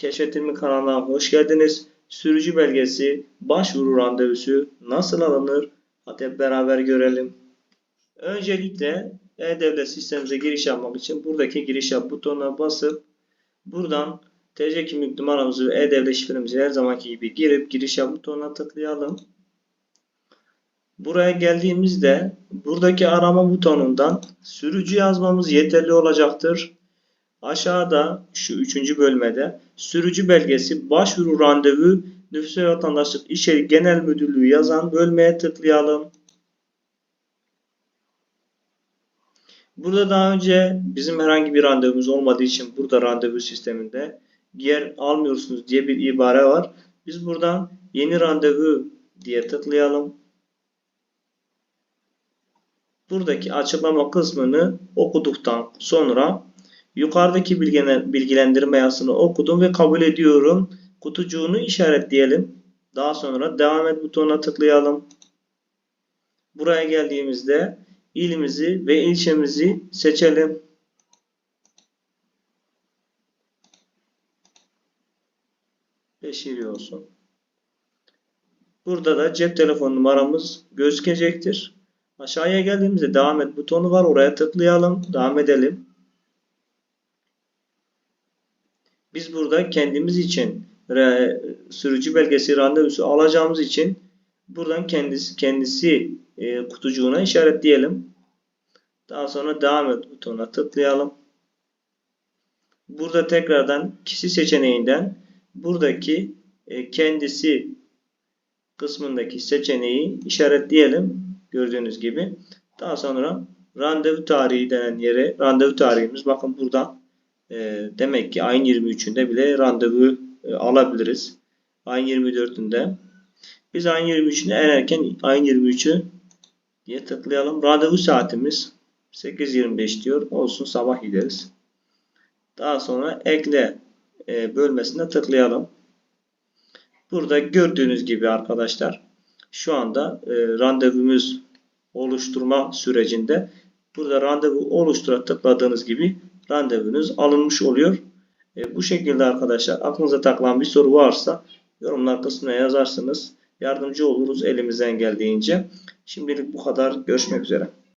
Keşfetimi kanalına hoş geldiniz. Sürücü belgesi, başvuru randevusu nasıl alınır? Hadi hep beraber görelim. Öncelikle E-Devlet sistemimize giriş yapmak için buradaki giriş yap butonuna basıp buradan TC kimlik numaramızı ve E-Devlet şifremizi her zamanki gibi girip giriş yap butonuna tıklayalım. Buraya geldiğimizde buradaki arama butonundan sürücü yazmamız yeterli olacaktır. Aşağıda şu üçüncü bölmede sürücü belgesi başvuru randevu nüfus ve vatandaşlık İçeri Genel Müdürlüğü yazan bölmeye tıklayalım. Burada daha önce bizim herhangi bir randevumuz olmadığı için burada randevu sisteminde yer almıyorsunuz diye bir ibare var. Biz buradan yeni randevu diye tıklayalım. Buradaki açıklama kısmını okuduktan sonra yukarıdaki bilgilendirme yazısını okudum ve kabul ediyorum. Kutucuğunu işaretleyelim. Daha sonra devam et butonuna tıklayalım. Buraya geldiğimizde ilimizi ve ilçemizi seçelim. Beşiri olsun. Burada da cep telefon numaramız gözükecektir. Aşağıya geldiğimizde devam et butonu var. Oraya tıklayalım. Devam edelim. Biz burada kendimiz için sürücü belgesi randevusu alacağımız için buradan kendisi kendisi e, kutucuğuna işaretleyelim. Daha sonra devam et butonuna tıklayalım. Burada tekrardan kişi seçeneğinden buradaki e, kendisi kısmındaki seçeneği işaretleyelim. Gördüğünüz gibi. Daha sonra randevu tarihi denen yere randevu tarihimiz bakın burada e, demek ki ayın 23'ünde bile randevu e, alabiliriz. Ayın 24'ünde. Biz ayın 23'üne en erken ayın 23'ü diye tıklayalım. Randevu saatimiz 8.25 diyor. Olsun sabah gideriz. Daha sonra ekle e, bölmesine tıklayalım. Burada gördüğünüz gibi arkadaşlar şu anda randevumuz oluşturma sürecinde burada randevu oluştura tıkladığınız gibi randevunuz alınmış oluyor. E, bu şekilde arkadaşlar aklınıza takılan bir soru varsa yorumlar kısmına yazarsınız. Yardımcı oluruz elimizden geldiğince. Şimdilik bu kadar. Görüşmek üzere.